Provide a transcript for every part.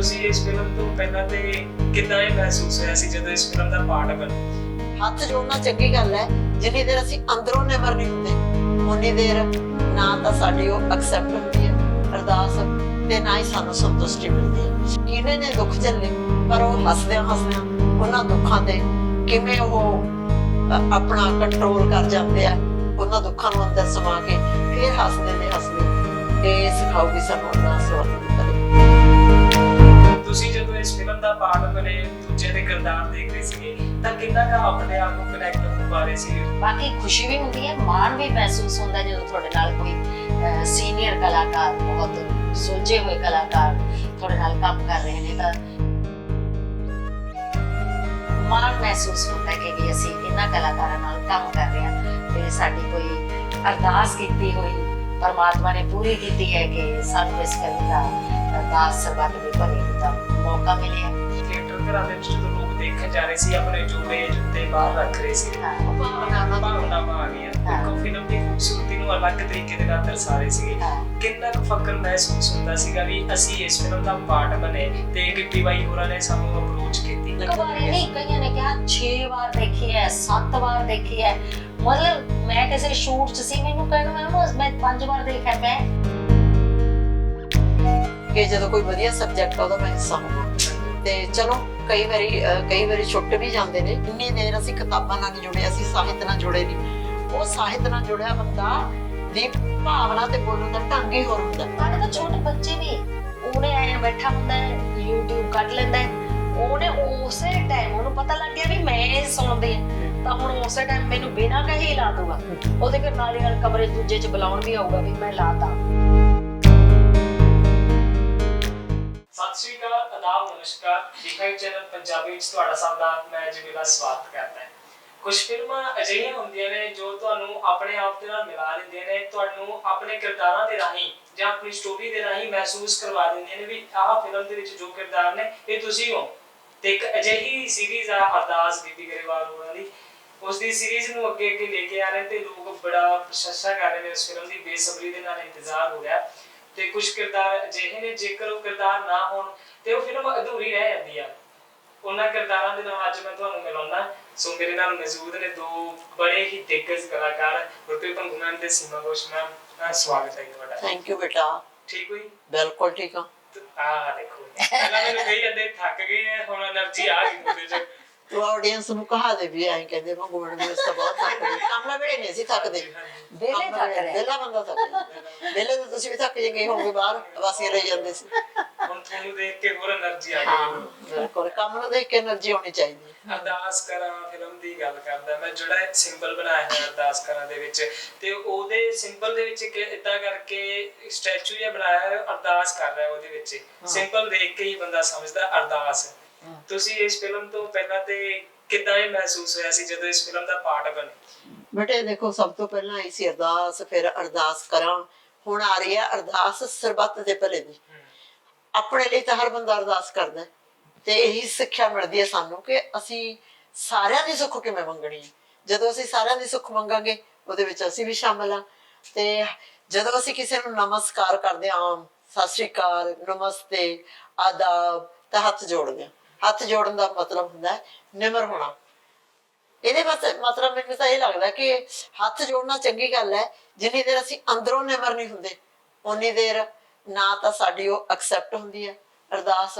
ਤੁਸੀਂ ਇਸ ਫਿਲਮ ਤੋਂ ਪਹਿਲਾਂ ਤੇ ਕਿੰਨਾ ਇਹ ਮਹਿਸੂਸ ਹੋਇਆ ਸੀ ਜਦੋਂ ਇਸ ਫਿਲਮ ਦਾ ਪਾਰਟ ਬਣੇ ਹੱਥ ਜੋੜਨਾ ਚੰਗੀ ਗੱਲ ਹੈ। ਜਿੰਨੀ ਦੇਰ ਅਸੀਂ ਅੰਦਰੋਂ ਨਿਮਰ ਨਹੀਂ ਹੁੰਦੇ ਉਨੀ ਦੇਰ ਨਾ ਤਾਂ ਸਾਡੀ ਉਹ ਐਕਸੈਪਟ ਹੁੰਦੀ ਹੈ, ਅਰਦਾਸ ਤੇ ਨਾ ਹੀ ਸਾਨੂੰ ਸੰਤੁਸ਼ਟੀ ਮਿਲਦੀ ਹੈ। ਕਿਨੇ ਨੇ ਦੁੱਖ ਝੱਲੇ, ਪਰ ਉਹ ਹੱਸਦਿਆਂ ਹੱਸਦਿਆਂ ਉਹਨਾਂ ਦੁੱਖਾਂ ਤੇ ਕਿਵੇਂ ਉਹ ਆਪਣਾ ਕੰਟਰੋਲ ਕਰ ਜਾਂਦੇ ਆ, ਉਹਨਾਂ ਦੁੱਖਾਂ ਨੂੰ ਅੰਦਰ ਸਮਾ ਕੇ ਫਿਰ ਹੱਸਦੇ ਨੇ ਹੱਸਦੇ। ਇਹ ਸਿਖਾਊਗੀ ਸਾਨੂੰ ਅਰਦਾਸ ਵਰਤਨ ਤੁਸੀਂ ਜਦੋਂ ਇਸ ਫਿਲਮ ਦਾ ਪਾਰਟ ਬਣੇ, ਦੂਜੇ ਦੇ ਕਿਰਦਾਰ ਦੇਖਦੇ ਸੀਗੇ, ਤਾਂ ਕਿੰਨਾ ਕੁ ਆਪਣੇ ਆਪ ਨੂੰ ਕਨੈਕਟ ਹੋ ਪਾ ਰਹੇ ਸੀ ਬਾਕੀ ਖੁਸ਼ੀ ਵੀ ਹੁੰਦੀ ਹੈ, ਮਾਣ ਵੀ ਮਹਿਸੂਸ ਹੁੰਦਾ ਜਦੋਂ ਤੁਹਾਡੇ ਨਾਲ ਕੋਈ ਸੀਨੀਅਰ ਕਲਾਕਾਰ ਬਹੁਤ ਸੁਲਝੇ ਹੋਏ ਕਲਾਕਾਰ ਤੁਹਾਡੇ ਨਾਲ ਕੰਮ ਕਰ ਰਹੇ ਨੇ, ਤਾਂ ਮਾਣ ਮਹਿਸੂਸ ਹੁੰਦਾ ਕਿ ਵੀ ਅਸੀਂ ਇਹਨਾਂ ਕਲਾਕਾਰਾਂ ਨਾਲ ਕੰਮ ਕਰ ਰਹੇ ਹਾਂ ਤੇ ਸਾਡੀ ਕੋਈ ਅਰਦਾਸ ਕੀਤੀ ਹੋਈ ਪਰਮਾਤਮਾ ਨੇ ਪੂਰੀ ਕੀਤੀ ਹੈ ਕਿ ਸਾਨੂੰ ਇਸ ਫਿਲਮ ਦਾ ਅਰਦਾਸ ਸਰਬੱਤ ਦੇ ਭਲੇ ਦਾ ਮੌਕਾ ਮਿਲਿਆ। ਥੀਏਟਰ ਘਰਾਂ ਦੇ ਵਿੱਚ ਜਦੋਂ ਲੋਕ ਦੇਖਣ ਜਾ ਰਹੇ ਸੀ ਆਪਣੇ ਜੂੜੇ ਜੁੱਤੇ ਬਾਹਰ ਰੱਖ ਰਹੇ ਸੀ। ਹਾਂ ਭਾਵਨਾਵਾਂ ਭਾਵਨਾਵਾਂ ਆ ਗਈਆਂ। ਦੇਖੋ ਫਿਲਮ ਦੀ ਖੂਬਸੂਰਤੀ ਨੂੰ ਅਲੱਗ ਤਰੀਕੇ ਦੇ ਨਾਲ ਦਰਸਾ ਰਹੇ ਸੀਗੇ। ਹਾਂ। ਕਿੰਨਾ ਕੁ ਫਕਰ ਮਹਿਸੂਸ ਹੁੰਦਾ ਸੀਗਾ ਵੀ ਅਸੀਂ ਇਸ ਫਿਲਮ ਦਾ ਪਾਰਟ ਬਣੇ ਤੇ ਗਿੱਪੀ ਬਾਈ ਹੋਰਾਂ ਨੇ ਸਾਨੂੰ ਅਪਰੋਚ ਕੀਤੀ। ਇੱਕ ਵਾਰ ਨਹੀਂ ਕਈਆਂ ਨੇ ਕਿਹਾ 6 ਵਾਰ ਦੇਖੀ ਹੈ 7 ਵਾਰ ਦੇਖੀ ਹੈ। ਮਤਲਬ ਮੈਂ ਕਿਸੇ ਸ਼ੂਟ 'ਚ ਸੀ ਮੈਨੂੰ ਕਹਿਣ ਮੈਂ ਮੈਂ ਪੰਜ ਵਾਰ ਦੇਖਿਆ ਮੈਂ ਕਿ ਜਦੋਂ ਕੋਈ ਵਧੀਆ ਸਬਜੈਕਟ ਆ ਉਹਦਾ ਮੈਂ ਹਿੱਸਾ ਹੋਵਾਂ ਤੇ ਚਲੋ, ਕਈ ਵਾਰੀ ਕਈ ਵਾਰੀ ਛੁੱਟ ਵੀ ਜਾਂਦੇ ਨੇ। ਇੰਨੀ ਦੇਰ ਅਸੀਂ ਕਿਤਾਬਾਂ ਨਾਲ ਜੁੜੇ, ਅਸੀਂ ਸਾਹਿਤ ਨਾਲ ਜੁੜੇ ਨਹੀਂ। ਉਹ ਸਾਹਿਤ ਨਾਲ ਜੁੜਿਆ ਬੰਦਾ ਦੀ ਭਾਵਨਾ ਤੇ ਬੋਲਣ ਦਾ ਢੰਗ ਹੀ ਹੋਰ ਹੁੰਦਾ। ਸਾਡੇ ਤਾਂ ਛੋਟੇ ਬੱਚੇ ਵੀ ਉਹਨੇ ਐ ਬੈਠਾ ਹੁੰਦਾ ਹੈ, YouTube ਕੱਢ ਲੈਂਦਾ ਹੈ। ਉਹਨੇ ਉਸੇ ਟਾਈਮ ਉਹਨੂੰ ਪਤਾ ਲੱਗ ਗਿਆ ਵੀ ਮੈਂ ਸੁਣਦੇ ਆ ਤਾਂ ਹੁਣ ਉਸੇ ਟਾਈਮ ਮੈਨੂੰ ਬਿਨਾਂ ਕਹੇ ਹੀ ਲਾ ਦੂਗਾ ਉਹਦੇ ਫਿਰ ਨਾਲ ਦੀ ਨਾਲ ਕਮਰੇ ਦੂਜੇ 'ਚ ਬੁਲਾਉਣ ਵੀ ਆਊਗਾ ਵੀ ਮੈਂ ਲਾਤਾ। ਨਮਸਕਾਰ, ਦਿਖਾਈ ਚੈਨਲ ਪੰਜਾਬੀ ਵਿੱਚ ਤੁਹਾਡਾ ਸਭ ਦਾ ਮੈਂ ਜਿਵੇਲਾ ਸਵਾਗਤ ਕਰਦਾ ਹਾਂ। ਕੁਝ ਫਿਲਮਾਂ ਅਜਿਹੀਆਂ ਹੁੰਦੀਆਂ ਨੇ ਜੋ ਤੁਹਾਨੂੰ ਆਪਣੇ ਆਪ ਦੇ ਨਾਲ ਮਿਲਾ ਦਿੰਦੀਆਂ ਨੇ, ਤੁਹਾਨੂੰ ਆਪਣੇ ਕਿਰਦਾਰਾਂ ਦੇ ਰਾਹੀਂ ਜਾਂ ਆਪਣੀ ਸਟੋਰੀ ਦੇ ਰਾਹੀਂ ਮਹਿਸੂਸ ਕਰਵਾ ਦਿੰਦੀਆਂ ਨੇ ਵੀ ਆਹ ਫਿਲਮ ਦੇ ਵਿੱਚ ਜੋ ਕਿਰਦਾਰ ਨੇ, ਇਹ ਤੁਸੀਂ ਹੋ। ਤੇ ਇੱਕ ਅਜਿਹੀ ਸੀਰੀਜ਼ ਆ ਅਰਦਾਸ ਬੀਬੀ ਗਰੇਵਾਲ ਹੋਰਾਂ ਦੀ। ਉਸ ਦੀ ਸੀਰੀਜ਼ ਨੂੰ ਅੱਗੇ ਅੱਗੇ ਲੈ ਕੇ ਆ ਰਹੇ ਤੇ ਲੋਕ ਬੜਾ ਪ੍ਰਸ਼ੰਸਾ ਕਰ ਰਹੇ ਨੇ ਉਸ ਫਿਲਮ ਦੀ। ਬੇਸਬਰੀ ਦੇ ਨਾਲ ਇੰਤਜ਼ਾਰ ਹੋ ਰਿਹਾ। ਤੇ ਕੁਝ ਕਿਰਦਾਰ ਅਜਿਹੇ ਨੇ ਜੇਕਰ ਉਹ ਕਿਰਦਾਰ ਨਾ ਹੋਣ ਤੇ ਉਹ ਫਿਲਮ ਅਧੂਰੀ ਰਹਿ ਜਾਂਦੀ ਆ। ਉਹਨਾਂ ਕਿਰਦਾਰਾਂ ਦੇ ਨਾਲ ਅੱਜ ਮੈਂ ਤੁਹਾਨੂੰ ਮਿਲਾਉਣਾ ਸੋ ਮੇਰੇ ਨਾਲ ਮੌਜੂਦ ਨੇ ਦੋ ਬੜੇ ਹੀ ਦਿੱਗਜ ਕਲਾਕਾਰ ਰੁਪੇ ਪੰਗੁਨਾਨ ਤੇ ਸੀਮਾ ਘੋਸ਼ ਮੈਮ। ਸਵਾਗਤ ਹੈ ਤੁਹਾਡਾ। ਥੈਂਕ ਯੂ ਬੇਟਾ। ਠੀਕ ਹੋਈ ਬਿਲਕੁਲ ਠੀਕ ਹਾਂ। ਆ ਦੇਖੋ। ਇਹਨਾਂ ਮੈਨੂੰ ਕਹੀ ਜਾਂਦੇ ਥੱਕ ਗਏ ਹੁਣ એનર્ਜੀ ਆ ਗਈ ਉਹਦੇ ਚ ਤੂੰ ਆਡੀਅנס ਨੂੰ ਕਹਾ ਦੇ ਵੀ ਐਂ ਕਹਿੰਦੇ ਮੈਂ ਗਵਰਨਮੈਂਟ ਵਿੱਚ ਤਾਂ ਬਹੁਤ ਥੱਕ ਗਈ। ਕਮਲਾ ਵੇਲੇ ਨਹੀਂ ਸੀ ਥੱਕਦੇ। ਵੇਲੇ ਥੱਕ ਰਹੇ। ਬੰਦਾ ਥੱਕ ਵੇਲੇ ਤਾਂ ਤੁਸੀਂ ਵੀ ਥੱਕ ਜੇ ਗਏ ਹੋਗੇ ਬਾਹਰ ਵਾਸੀ ਰਹਿ ਜਾਂਦੇ ਸੀ। ਹੁਣ ਦੇਖ ਕੇ ਹੋਰ એનર્ਜੀ ਆ ਚਾਹੀਦੀ। ਅਰਦਾਸ ਕਰਾਂ ਫਿਲਮ ਦੀ ਗੱਲ ਕਰਦਾ। ਮੈਂ ਜਿਹੜਾ ਸਿੰਬਲ ਬਣਾਇਆ ਹੈ ਅਰਦਾਸ ਕਰਾਂ ਦੇ ਵਿੱਚ ਤੇ ਉਹਦੇ ਸਿੰਬਲ ਦੇ ਵਿੱਚ ਇਦਾਂ ਕਰਕੇ ਸਟੈਚੂ ਜਿਹਾ ਬਣਾਇਆ ਹੈ ਅਰਦਾਸ ਕਰ ਰਿਹਾ ਉਹਦੇ ਵਿੱਚ। ਸਿੰਬਲ ਦੇਖ ਕੇ ਹੀ ਬੰਦਾ ਸਮਝਦਾ ਅਰਦਾਸ। ਤੁਸੀਂ ਇਸ ਫਿਲਮ ਤੋਂ ਪਹਿਲਾਂ ਤੇ ਕਿੱਦਾਂ ਇਹ ਮਹਿਸੂਸ ਹੋਇਆ ਸੀ ਜਦੋਂ ਇਸ ਫਿਲਮ ਦਾ ਪਾਰਟ ਬਣੇ? ਬੇਟੇ, ਦੇਖੋ, ਸਭ ਤੋਂ ਪਹਿਲਾਂ ਆਈ ਸੀ ਅਰਦਾਸ, ਫਿਰ ਅਰਦਾਸ ਕਰਾਂ। ਹੁਣ ਆ ਰਹੀ ਹੈ ਅਰਦਾਸ ਸਰਬੱਤ ਦੇ ਭਲੇ ਦੀ। ਆਪਣੇ ਲਈ ਤਾਂ ਹਰ ਬੰਦਾ ਅਰਦਾਸ ਕਰਦਾ ਤੇ ਇਹੀ ਸਿੱਖਿਆ ਮਿਲਦੀ ਹੈ ਸਾਨੂੰ ਕਿ ਅਸੀਂ ਸਾਰਿਆਂ ਦੀ ਸੁੱਖ ਕਿਵੇਂ ਮੰਗਣੀ ਹੈ। ਜਦੋਂ ਅਸੀਂ ਸਾਰਿਆਂ ਦੀ ਸੁੱਖ ਮੰਗਾਂਗੇ, ਉਹਦੇ ਵਿੱਚ ਅਸੀਂ ਵੀ ਸ਼ਾਮਲ ਆ ਤੇ ਜਦੋਂ ਅਸੀਂ ਕਿਸੇ ਨੂੰ ਨਮਸਕਾਰ ਕਰਦੇ ਹਾਂ, ਆਮ, ਸਤਿ ਸ਼੍ਰੀ ਅਕਾਲ, ਨਮਸਤੇ, ਆਦਾਬ, ਤਾਂ ਹੱਥ ਜੋੜਦੇ ਹਾਂ। ਹੱਥ ਜੋੜਨ ਦਾ ਮਤਲਬ ਹੁੰਦਾ ਹੈ, ਨਿਮਰ ਹੋਣਾ। ਇਹਦੇ ਮਤਲਬ ਮੈਨੂੰ ਤਾਂ ਇਹ ਲੱਗਦਾ ਕਿ ਹੱਥ ਜੋੜਨਾ ਚੰਗੀ ਗੱਲ ਹੈ, ਜਿੰਨੀ ਦੇਰ ਅਸੀਂ ਅੰਦਰੋਂ ਨਿਮਰ ਨਹੀਂ ਹੁੰਦੇ ਉਨੀ ਦੇਰ ਨਾ ਤਾਂ ਸਾਡੀ ਉਹ ਐਕਸੈਪਟ ਹੁੰਦੀ ਹੈ, ਅਰਦਾਸ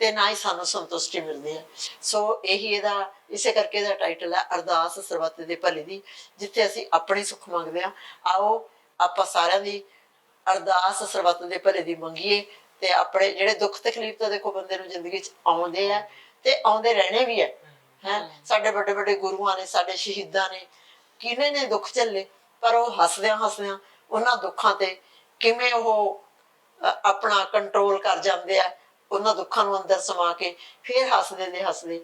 ਤੇ ਨਾ ਹੀ ਸਾਨੂੰ ਸੰਤੁਸ਼ਟੀ ਮਿਲਦੀ ਹੈ। ਸੋ ਇਹੀ ਇਹਦਾ, ਇਸੇ ਕਰਕੇ ਇਹਦਾ ਟਾਈਟਲ ਹੈ, ਅਰਦਾਸ ਸਰਬੱਤ ਦੇ ਭਲੇ ਦੀ, ਜਿੱਥੇ ਅਸੀਂ ਆਪਣੀ ਸੁੱਖ ਮੰਗਦੇ ਆ ਆਓ, ਆਪਾਂ ਸਾਰਿਆਂ ਦੀ ਅਰਦਾਸ ਸਰਬੱਤ ਦੇ ਭਲੇ ਦੀ ਮੰਗੀਏ ਤੇ ਆਪਣੇ ਜਿਹੜੇ ਦੁੱਖ ਤਕਲੀਫ ਤਾਂ ਦੇਖੋ ਬੰਦੇ ਨੂੰ ਜ਼ਿੰਦਗੀ 'ਚ ਆਉਂਦੇ ਆ ਤੇ ਆਉਂਦੇ ਰਹਿਣੇ ਵੀ ਹੈ? ਹੈ ਸਾਡੇ ਵੱਡੇ ਵੱਡੇ ਗੁਰੂਆਂ ਨੇ ਸਾਡੇ ਸ਼ਹੀਦਾਂ ਨੇ ਕਿਨੇ ਨੇ ਦੁੱਖ ਝੱਲੇ? ਪਰ ਉਹ ਹੱਸਦਿਆਂ ਹੱਸਦਿਆਂ ਉਹਨਾਂ ਦੁੱਖਾਂ ਤੇ ਕਿਵੇਂ ਉਹ ਆਪਣਾ ਕੰਟਰੋਲ ਕਰ ਜਾਂਦੇ ਆ ਉਹਨਾਂ ਦੁੱਖਾਂ ਨੂੰ ਅੰਦਰ ਸਮਾ ਕੇ ਫਿਰ ਹੱਸਦੇ ਦੇ ਹੱਸਦੇ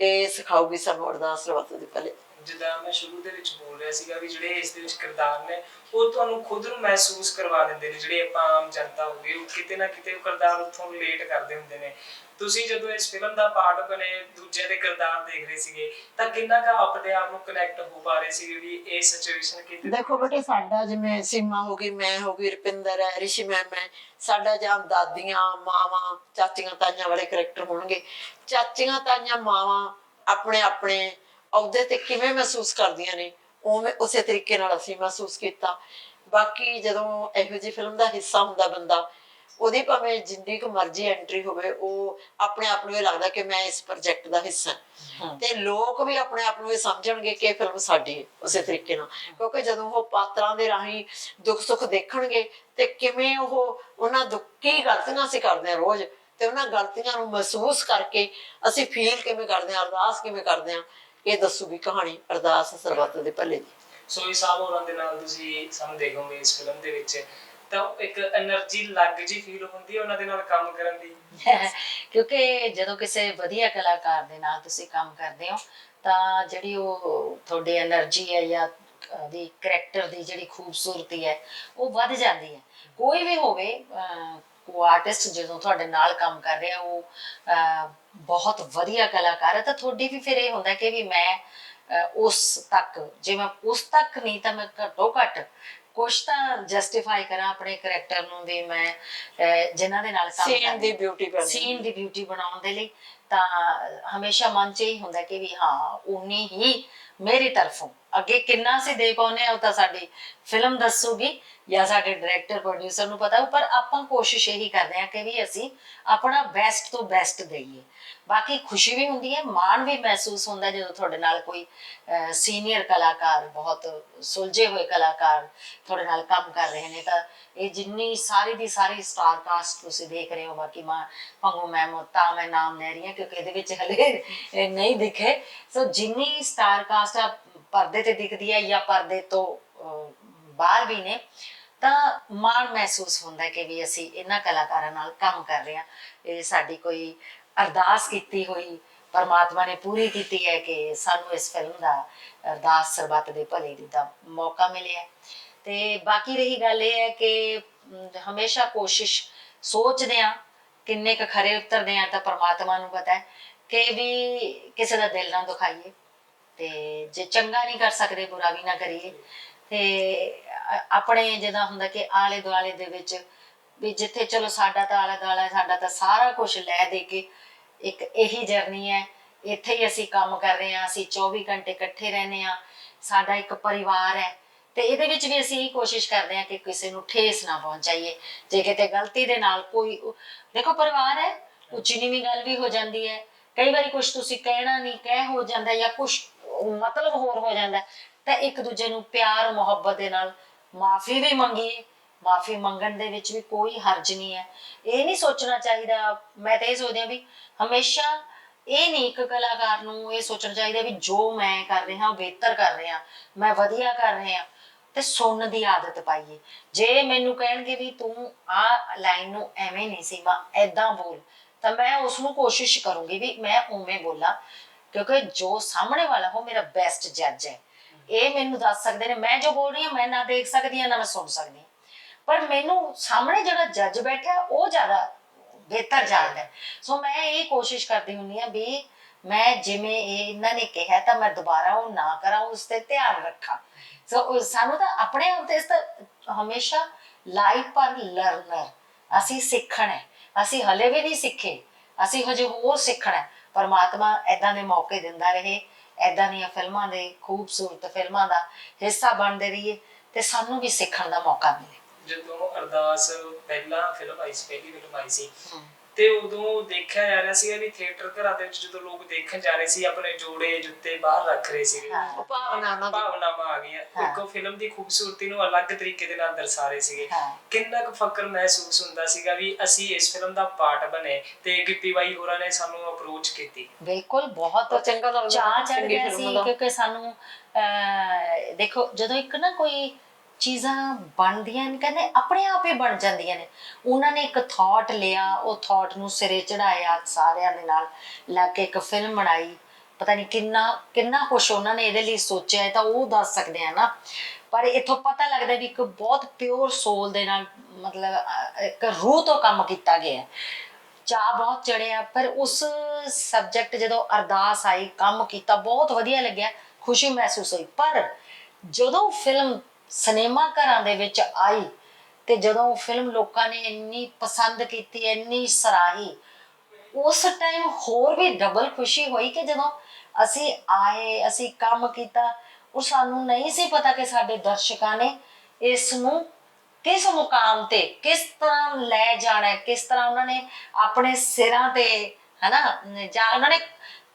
ਇਹ ਸਿਖਾਊਗੀ ਸਾਨੂੰ ਅਰਦਾਸ ਰਵਤ ਦੇ ਪਹਿਲੇ। ਜਿੱਦਾਂ ਮੈਂ ਸ਼ੁਰੂ ਦੇ ਵਿੱਚ ਬੋਲ ਰਿਹਾ ਸੀਗਾ ਵੀ ਜਿਹੜੇ ਇਸ ਦੇ ਵਿੱਚ ਕਿਰਦਾਰ ਨੇ, ਉਹ ਤੁਹਾਨੂੰ ਖੁਦ ਨੂੰ ਮਹਿਸੂਸ ਕਰਵਾ ਦਿੰਦੇ ਨੇ, ਜਿਹੜੇ ਆਪਾਂ ਆਮ ਜਨਤਾ ਹੋ ਉਹ ਕਿਤੇ ਨਾ ਕਿਤੇ ਉਹ ਕਿਰਦਾਰ ਉੱਥੋਂ ਰਿਲੇਟ ਕਰਦੇ ਹੁੰਦੇ ਨੇ। ਤੁਸੀਂ ਜਦੋਂ ਇਸ ਫਿਲਮ ਦਾ ਪਾਰਟ ਬਣੇ, ਦੂਜੇ ਦੇ ਕਿਰਦਾਰ ਦੇਖ ਰਹੇ ਸੀਗੇ, ਤਾਂ ਕਿੰਨਾ ਕੁ ਆਪਣੇ ਆਪ ਨੂੰ ਕਨੈਕਟ ਹੋ ਪਾ ਰਹੇ ਸੀਗੇ ਵੀ ਇਹ ਸਿਚੁਏਸ਼ਨ ਕਿਤੇ ਦੇਖੋ ਬੇਟੇ, ਸਾਡਾ ਜਿਵੇਂ ਸੀਮਾ ਹੋ ਗਈ, ਮੈਂ ਹੋ ਗਈ, ਰੁਪਿੰਦਰ ਹੈ, ਰਿਸ਼ੀ ਮੈਮ ਮੈਂ ਸਾਡਾ ਜਾਂ ਦਾਦੀਆਂ, ਮਾਵਾਂ, ਚਾਚੀਆਂ ਤਾਈਆਂ ਵਾਲੇ ਕਰੈਕਟਰ ਹੋਣਗੇ। ਚਾਚੀਆਂ ਤਾਈਆਂ, ਮਾਵਾਂ ਆਪਣੇ ਆਪਣੇ ਅਹੁਦੇ ਤੇ ਕਿਵੇਂ ਮਹਿਸੂਸ ਕਰਦੀਆਂ ਨੇ ਉਵੇਂ ਉਸੇ ਤਰੀਕੇ ਨਾਲ ਅਸੀਂ ਮਹਿਸੂਸ ਕੀਤਾ। ਬਾਕੀ ਜਦੋਂ ਇਹੋ ਜਿਹੀ ਫਿਲਮ ਦਾ ਹਿੱਸਾ ਹੁੰਦਾ ਬੰਦਾ ਉਹਦੀ ਭਾਵੇਂ ਜਿੰਨੀ ਕੁ ਮਰਜ਼ੀ ਐਂਟਰੀ ਹੋਵੇ ਉਹ ਆਪਣੇ ਆਪ ਨੂੰ ਇਹ ਲੱਗਦਾ ਕਿ ਮੈਂ ਇਸ ਪ੍ਰੋਜੈਕਟ ਦਾ ਹਿੱਸਾ। ਤੇ ਲੋਕ ਵੀ ਆਪਣੇ ਆਪ ਨੂੰ ਇਹ ਸਮਝਣਗੇ ਕਿ ਇਹ ਫਿਲਮ ਸਾਡੀ ਹੈ ਉਸੇ ਤਰੀਕੇ ਨਾਲ। ਕਿਉਂਕਿ ਜਦੋਂ ਉਹ ਪਾਤਰਾਂ ਦੇ ਰਾਹੀਂ ਦੁੱਖ ਸੁੱਖ ਦੇਖਣਗੇ ਤੇ ਕਿਵੇਂ ਉਹ ਉਹਨਾਂ ਦੁੱਖ ਗਲਤੀਆਂ ਅਸੀਂ ਕਰਦੇ ਹਾਂ ਰੋਜ਼ ਤੇ ਉਹਨਾਂ ਗਲਤੀਆਂ ਨੂੰ ਮਹਿਸੂਸ ਕਰਕੇ ਅਸੀਂ ਫੀਲ ਕਿਵੇਂ ਕਰਦੇ ਹਾਂ ਅਰਦਾਸ ਕਿਵੇਂ ਕਰਦੇ ਹਾਂ ਇਹ ਦੱਸੂਗੀ ਕਹਾਣੀ ਅਰਦਾਸ ਸਰਬੱਤ ਦੇ ਭਲੇ ਦੀ। ਸੋਈ ਸਾਹਿਬ ਹੋਰਾਂ ਦੇ ਨਾਲ ਤੁਸੀਂ ਸਾਨੂੰ ਦੇਖੋਗੇ ਇਸ ਫਿਲਮ ਦੇ ਵਿੱਚ। ਤਾਂ ਇੱਕ એનર્ਜੀ ਲੱਗ ਜੀ ਫੀਲ ਹੁੰਦੀ ਹੈ ਉਹਨਾਂ ਦੇ ਨਾਲ ਕੰਮ ਕਰਨ ਦੀ। ਕਿਉਂਕਿ ਜਦੋਂ ਕਿਸੇ ਵਧੀਆ ਕਲਾਕਾਰ ਦੇ ਨਾਲ ਤੁਸੀਂ ਕੰਮ ਕਰਦੇ ਹੋ ਤਾਂ ਜਿਹੜੀ ਉਹ ਤੁਹਾਡੀ એનર્ਜੀ ਹੈ ਜਾਂ ਦੀ ਕੈਰੈਕਟਰ ਦੀ ਜਿਹੜੀ ਖੂਬਸੂਰਤੀ ਹੈ ਉਹ ਵੱਧ ਜਾਂਦੀ ਹੈ। ਕੋਈ ਵੀ ਹੋਵੇ ਕੋ ਆਰਟਿਸਟ ਜਦੋਂ ਤੁਹਾਡੇ ਨਾਲ ਕੰਮ ਕਰ ਰਿਹਾ ਉਹ ਅਹ, ਬਹੁਤ ਵਧੀਆ ਕਲਾਕਾਰ ਹੈ ਤਾਂ ਤੁਹਾਡੀ ਵੀ ਫਿਰ ਇਹ ਹੁੰਦਾ ਕਿ ਵੀ ਮੈਂ ਅਹ, ਉਸ ਤੱਕ ਜੇ ਮੈਂ ਉਸ ਤੱਕ ਨਹੀਂ ਤਾਂ ਮੈਂ ਘੱਟੋ ਘੱਟ ਕੁਛ ਤਾਂ ਜਸਟੀਫਾਈ ਕਰਾਂ ਆਪਣੇ ਕਰੈਕਟਰ ਨੂੰ ਵੀ ਮੈਂ ਅਹ, ਜਿਨ੍ਹਾਂ ਦੇ ਨਾਲ ਕੰਮ ਸੀਨ ਦੀ ਬਿਊਟੀ ਬਣ ਸੀਨ ਦੀ ਬਿਊਟੀ ਬਣਾਉਣ ਦੇ ਲਈ ਤਾਂ ਹਮੇਸ਼ਾ ਮਨ 'ਚ ਹੀ ਹੁੰਦਾ ਕਿ ਵੀ ਹਾਂ ਉਨੀ ਹੀ ਮੇਰੀ ਤਰਫੋਂ ਅੱਗੇ ਕਿੰਨਾ ਸੀ ਦੇ ਪਾਉਨੇ ਉਹ ਤਾਂ ਸਾਡੀ ਫਿਲਮ ਦੱਸੂਗੀ ਜਾਂ ਸਾਡੇ ਡਾਇਰੈਕਟਰ ਪ੍ਰੋਡਿਊਸਰ ਨੂੰ ਪਤਾ ਪਰ ਆਪਾਂ ਕੋਸ਼ਿਸ਼ ਇਹੀ ਕਰਦੇ ਹਾਂ ਕਿ ਵੀ ਅਸੀਂ ਆਪਣਾ ਬੈਸਟ ਤੋਂ ਬੈਸਟ ਦਈਏ। ਬਾਕੀ ਖੁਸ਼ੀ ਵੀ ਹੁੰਦੀ ਹੈ, ਮਾਣ ਵੀ ਮਹਿਸੂਸ ਹੁੰਦਾ ਜਦੋਂ ਤੁਹਾਡੇ ਨਾਲ ਕੋਈ ਸੀਨੀਅਰ ਕਲਾਕਾਰ, ਬਹੁਤ ਸੁਲਝੇ ਹੋਏ ਕਲਾਕਾਰ ਤੁਹਾਡੇ ਨਾਲ ਕੰਮ ਕਰ ਰਹੇ ਨੇ, ਤਾਂ ਇਹ ਜਿੰਨੀ ਸਾਰੀ ਦੀ ਸਾਰੀ ਸਟਾਰ ਕਾਸਟ ਤੁਸੀਂ ਦੇਖ ਰਹੇ ਹੋ, ਬਾਕੀ ਮਾਂ ਪੰਗੂ ਮੈਮ, ਤਾਂ ਮੈਂ ਨਾਮ ਲੈ ਰਹੀ ਹਾਂ, ਕਿਉਂਕਿ ਇਹਦੇ ਵਿੱਚ ਹਲੇ ਇਹ ਨਹੀਂ ਦਿਖੇ। ਸੋ ਜਿੰਨੀ ਸਟਾਰ ਕਾਸਟ ਆ ਪਰਦੇ ਤੇ ਦਿਖਦੀ ਹੈ ਜਾਂ ਪਰਦੇ ਤੋਂ ਬਾਹਰ ਵੀ ਨੇ, ਤਾਂ ਮਾਣ ਮਹਿਸੂਸ ਹੁੰਦਾ ਹੈ ਕਿ ਵੀ ਅਸੀਂ ਇਹਨਾਂ ਕਲਾਕਾਰਾਂ ਨਾਲ ਕੰਮ ਕਰ ਰਹੇ ਹਾਂ। ਇਹ ਸਾਡੀ ਕੋਈ ਅਰਦਾਸ ਕੀਤੀ ਹੋਈ, ਪਰਮਾਤਮਾ ਨੇ ਪੂਰੀ ਕੀਤੀ ਹੈ ਕਿ ਸਾਨੂੰ ਇਸ ਫਿਲਮ ਦਾ ਅਰਦਾਸ ਸਰਬੱਤ ਦੇ ਭਲੇ ਦੀ ਦਾ ਮੌਕਾ ਮਿਲਿਆ ਤੇ ਬਾਕੀ ਰਹੀ ਗੱਲ ਇਹ ਹੈ ਕਿ ਹਮੇਸ਼ਾ ਕੋਸ਼ਿਸ਼ ਸੋਚਦੇ ਆ ਕਿੰਨੇ ਕ ਖਰੇ ਉਤਰਦੇ ਆ ਤਾਂ ਪਰਮਾਤਮਾ ਨੂੰ ਪਤਾ ਹੈ ਕਿ ਵੀ ਕਿਸੇ ਦਾ ਦਿਲ ਨਾ ਦੁਖਾਈਏ। ਤੇ ਜੇ ਚੰਗਾ ਨਹੀਂ ਕਰ ਸਕਦੇ, ਬੁਰਾ ਵੀ ਨਾ ਕਰੀਏ। ਤੇ ਆਪਣੇ ਜਿਹਦਾ ਹੁੰਦਾ ਕਿ ਆਲੇ ਦੁਆਲੇ ਦੇ ਵਿੱਚ ਵੀ ਜਿੱਥੇ ਚਲੋ ਸਾਡਾ ਤਾਂ ਆਲਾ ਦੁਆਲਾ ਸਾਡਾ ਤਾਂ ਸਾਰਾ ਕੁਝ ਲੈ ਦੇ ਕੇ ਇੱਕ ਇਹੀ ਜਰਨੀ ਹੈ। ਇੱਥੇ ਹੀ ਅਸੀਂ ਕੰਮ ਕਰ ਰਹੇ ਹਾਂ, ਅਸੀਂ 24 ਘੰਟੇ ਇਕੱਠੇ ਰਹਿੰਦੇ ਹਾਂ, ਸਾਡਾ ਇੱਕ ਪਰਿਵਾਰ ਹੈ। ਤੇ ਇਹਦੇ ਵਿੱਚ ਵੀ ਅਸੀਂ ਕੋਸ਼ਿਸ਼ ਕਰਦੇ ਹਾਂ ਕਿ ਕਿਸੇ ਨੂੰ ਠੇਸ ਨਾ ਪਹੁੰਚਾਈਏ। ਜੇ ਕਿਤੇ ਗਲਤੀ ਦੇ ਨਾਲ ਕੋਈ ਦੇਖੋ ਪਰਿਵਾਰ ਹੈ, ਉੱਚੀ ਨੀਵੀਂ ਗੱਲ ਵੀ ਹੋ ਜਾਂਦੀ ਹੈ। ਕਈ ਵਾਰੀ ਕੁਝ ਤੁਸੀਂ ਕਹਿਣਾ ਨਹੀਂ, ਕਹਿ ਹੋ ਜਾਂਦਾ ਜਾਂ ਕੁਝ ਮਤਲਬ ਹੋਰ ਹੋ ਜਾਂਦਾ ਹੈ, ਤਾਂ ਇੱਕ ਦੂਜੇ ਨੂੰ ਪਿਆਰ ਮੁਹੱਬਤ ਦੇ ਨਾਲ ਮਾਫੀ ਵੀ ਮੰਗੀਏ ਮਾਫੀ ਮੰਗਣ ਦੇ ਵਿੱਚ ਵੀ ਕੋਈ ਹਰਜ ਨਹੀਂ ਹੈ। ਇਹ ਨਹੀਂ ਸੋਚਣਾ ਚਾਹੀਦਾ ਮੈਂ ਤਾਂ ਇਹ ਸੋਚਦੀ ਹਾਂ ਵੀ ਹਮੇਸ਼ਾ ਇਹ ਨਹੀਂ ਇੱਕ ਕਲਾਕਾਰ ਨੂੰ ਇਹ ਸੋਚਣਾ ਚਾਹੀਦਾ ਵੀ ਜੋ ਮੈਂ ਕਰ ਰਿਹਾ ਉਹ ਬਿਹਤਰ ਕਰ ਰਿਹਾ ਮੈਂ ਵਧੀਆ ਕਰ ਰਿਹਾ। ਤੇ ਸੁਣਨ ਦੀ ਆਦਤ ਪਾਈਏ। ਜੇ ਮੈਨੂੰ ਕਹਿਣਗੇ ਵੀ ਤੂੰ ਆ ਲਾਈਨ ਨੂੰ ਐਵੇਂ ਨਹੀਂ ਸੀ ਮੈਂ ਐਦਾਂ ਬੋਲ ਤਾਂ ਮੈਂ ਉਸ ਨੂੰ ਕੋਸ਼ਿਸ਼ ਕਰੂੰਗੀ ਵੀ ਮੈਂ ਉਵੇਂ ਬੋਲਾਂ। ਕਿਉਂਕਿ ਜੋ ਸਾਹਮਣੇ ਵਾਲਾ ਹੋ ਮੇਰਾ ਬੈਸਟ ਜੱਜ ਹੈ। ਇਹ ਮੈਨੂੰ ਦੱਸ ਸਕਦੇ ਨੇ, ਮੈਂ ਜੋ ਬੋਲ ਰਹੀ ਹਾਂ, ਮੈਂ ਨਾ ਦੇਖ ਸਕਦੀ ਹਾਂ, ਨਾ ਮੈਂ ਸੁਣ ਸਕਦੀ ਹਾਂ। ਪਰ ਮੈਨੂੰ ਸਾਹਮਣੇ ਜਿਹੜਾ ਜੱਜ ਬੈਠਾ ਉਹ ਜ਼ਿਆਦਾ ਬਿਹਤਰ ਜਾਣਦਾ ਸੋ ਮੈਂ ਇਹ ਕੋਸ਼ਿਸ਼ ਕਰਦੀ ਹੁੰਦੀ ਆ ਵੀ ਮੈਂ ਜਿਵੇਂ ਇਹ ਇਹਨਾਂ ਨੇ ਕਿਹਾ, ਤਾਂ ਮੈਂ ਦੁਬਾਰਾ ਉਹ ਨਾ ਕਰਾਂ, ਉਸ ਤੇ ਧਿਆਨ ਰੱਖਾਂ। ਸੋ ਸਾਨੂੰ ਤਾਂ ਆਪਣੇ ਆਪ ਤੇ ਇਸ ਤਾਂ ਹਮੇਸ਼ਾ ਲਾਈਫ ਪਰ ਲਰਨਰ। ਅਸੀਂ ਸਿੱਖਣਾ ਹੈ। ਅਸੀਂ ਹਲੇ ਵੀ ਨਹੀਂ ਸਿੱਖੇ। ਅਸੀਂ ਹਜੇ ਹੋਰ ਸਿੱਖਣਾ ਹੈ। ਪਰਮਾਤਮਾ ਐਦਾਂ ਦੇ ਮੌਕੇ ਦਿੰਦਾ ਰਹੇ ਐਦਾਂ ਦੀਆਂ ਫਿਲਮਾਂ ਦੇ ਖੂਬਸੂਰਤ ਫਿਲਮਾਂ ਦਾ ਹਿੱਸਾ ਬਣਦੇ ਰਹੀਏ ਤੇ ਸਾਨੂੰ ਵੀ ਸਿੱਖਣ ਦਾ ਮੌਕਾ ਮਿਲੇ। ਜਦੋਂ ਅਰਦਾਸ ਪਹਿਲਾਂ ਫਿਲਮ ਆਈ ਸੀ ਪਹਿਲੀ ਫਿਲਮ ਆਈ ਸੀ ਤੇ ਉਦੋਂ ਦੇਖਿਆ ਜਾ ਰਿਹਾ ਸੀਗਾ ਵੀ ਥੀਏਟਰ ਘਰਾਂ ਦੇ ਵਿੱਚ ਜਦੋਂ ਲੋਕ ਦੇਖਣ ਜਾ ਰਹੇ ਸੀ ਆਪਣੇ ਜੋੜੇ ਜੁੱਤੇ ਬਾਹਰ ਰੱਖ ਰਹੇ ਸੀਗੇ ਹਾਂ। ਉਹ ਭਾਵਨਾ ਉਹਨਾਂ ਦੀ ਭਾਵਨਾਵਾਂ ਆ ਗਈਆਂ। ਦੇਖੋ ਫਿਲਮ ਦੀ ਖੂਬਸੂਰਤੀ ਨੂੰ ਅਲੱਗ ਤਰੀਕੇ ਦੇ ਨਾਲ ਦਰਸਾ ਰਹੇ ਸੀਗੇ। ਕਿੰਨਾ ਕੁ ਫਕਰ ਮਹਿਸੂਸ ਹੁੰਦਾ ਸੀਗਾ ਵੀ ਅਸੀਂ ਇਸ ਫਿਲਮ ਦਾ ਪਾਰਟ ਬਣੇ ਤੇ ਗਿੱਪੀ ਬਾਈ ਹੋਰਾਂ ਨੇ ਸਾਨੂੰ ਅਪਰੋਚ ਕੀਤੀ ਬਿਲਕੁਲ ਬਹੁਤ ਚੰਗਾ ਲੱਗਦਾ ਚਾਹ ਚੜ ਗਿਆ ਫਿਲਮ ਸੀ। ਕਿਉਂਕਿ ਸਾਨੂੰ ਦੇਖੋ ਜਦੋਂ ਇੱਕ ਨਾ ਕੋਈ ਚੀਜ਼ਾਂ ਬਣਦੀਆਂ ਨੇ, ਕਹਿੰਦੇ ਆਪਣੇ ਆਪ ਹੀ ਬਣ ਜਾਂਦੀਆਂ ਨੇ। ਉਹਨਾਂ ਨੇ ਇੱਕ ਥਾਟ ਲਿਆ, ਉਹ ਥਾਟ ਨੂੰ ਸਿਰੇ ਚੜਾਇਆ ਸਾਰਿਆਂ ਦੇ ਨਾਲ ਲੱਗ ਕੇ ਇੱਕ ਫਿਲਮ ਬਣਾਈ। ਪਤਾ ਨਹੀਂ ਕਿੰਨਾ ਕਿੰਨਾ ਕੁਛ ਉਹਨਾਂ ਨੇ ਇਹਦੇ ਲਈ ਸੋਚਿਆ ਹੈ ਤਾਂ ਉਹ ਦੱਸ ਸਕਦੇ ਆ ਨਾ। ਪਰ ਇਥੋਂ ਪਤਾ ਲੱਗਦਾ ਵੀ ਇੱਕ ਬਹੁਤ ਪਿਓਰ ਸੋਲ ਦੇ ਨਾਲ, ਮਤਲਬ ਇੱਕ ਰੂਹ ਤੋਂ ਕੰਮ ਕੀਤਾ ਗਿਆ। ਹੈ ਚਾਹ ਬਹੁਤ ਚੜਿਆ ਪਰ ਉਸ ਸਬਜੈਕਟ ਜਦੋਂ ਅਰਦਾਸ ਆਈ, ਕੰਮ ਕੀਤਾ, ਬਹੁਤ ਵਧੀਆ ਲੱਗਿਆ, ਖੁਸ਼ੀ ਮਹਿਸੂਸ ਹੋਈ। ਪਰ ਜਦੋਂ ਫਿਲਮ ਸਿਨੇਮਾ ਘਰਾਂ ਦੇ ਵਿੱਚ ਆਈ ਤੇ ਜਦੋਂ ਫਿਲਮ ਲੋਕਾਂ ਨੇ ਇੰਨੀ ਪਸੰਦ ਕੀਤੀ, ਇੰਨੀ ਸਰਾਹੀ, ਉਸ ਟਾਈਮ ਹੋਰ ਵੀ ਡਬਲ ਖੁਸ਼ੀ ਹੋਈ ਕਿ ਜਦੋਂ ਅਸੀਂ ਆਏ, ਅਸੀਂ ਕੰਮ ਕੀਤਾ, ਉਹ ਸਾਨੂੰ ਨਹੀਂ ਸੀ ਪਤਾ ਕਿ ਸਾਡੇ ਦਰਸ਼ਕਾਂ ਨੇ ਇਸ ਨੂੰ ਕਿਸ ਮੁਕਾਮ ਤੇ, ਕਿਸ ਤਰ੍ਹਾਂ ਲੈ ਜਾਣਾ ਹੈ, ਕਿਸ ਤਰ੍ਹਾਂ ਉਹਨਾਂ ਨੇ ਆਪਣੇ ਸਿਰਾਂ ਤੇ, ਹਨਾ, ਜਾਂ ਉਹਨਾਂ ਨੇ